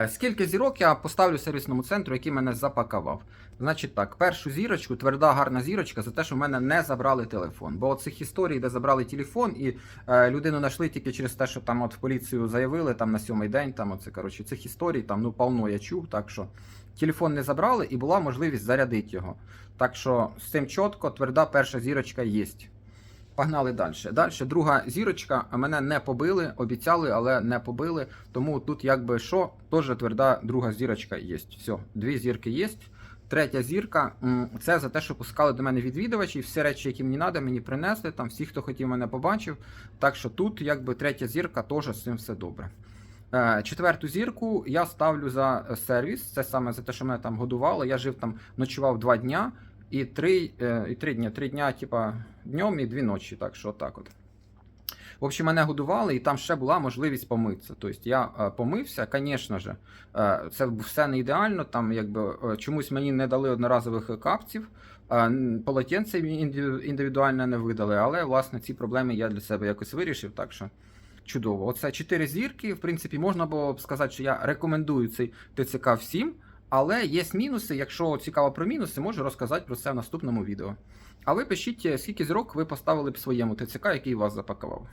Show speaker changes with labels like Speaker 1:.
Speaker 1: Е, Скільки зірок я поставлю сервісному центру, який мене запакував? Значить так, першу зірочку, тверда гарна зірочка за те, що в мене не забрали телефон. Бо цих історій, де забрали телефон, і е, людину знайшли тільки через те, що там от в поліцію заявили там на сьомий день. Там оце коротше цих історій там ну повно я чув. Так що телефон не забрали і була можливість зарядити його. Так що з цим чітко, тверда перша зірочка є. Погнали далі. Далі друга зірочка. Мене не побили, обіцяли, але не побили. Тому тут, якби що, теж тверда друга зірочка є. Все, дві зірки є. Третя зірка це за те, що пускали до мене відвідувачі, всі речі, які мені треба, мені принесли. Там всі, хто хотів мене побачив. Так що тут, якби третя зірка, теж з цим все добре. Е, Четверту зірку я ставлю за е, сервіс. Це саме за те, що мене там годували. Я жив там, ночував два дня і три, е, і три дні. Три дня, типа, днем і дві ночі. Так що так от. В общем, мене годували, і там ще була можливість помитися. Тобто я е, помився, звісно ж, е, це все не ідеально. Там якби чомусь мені не дали одноразових капців, полотенце індивідуально не видали, але власне ці проблеми я для себе якось вирішив. Так що чудово. Оце чотири зірки. В принципі, можна було б сказати, що я рекомендую цей ТЦК всім. Але є мінуси. Якщо цікаво про мінуси, можу розказати про це в наступному відео. А ви пишіть, скільки зірок ви поставили б своєму ТЦК, який вас запакував.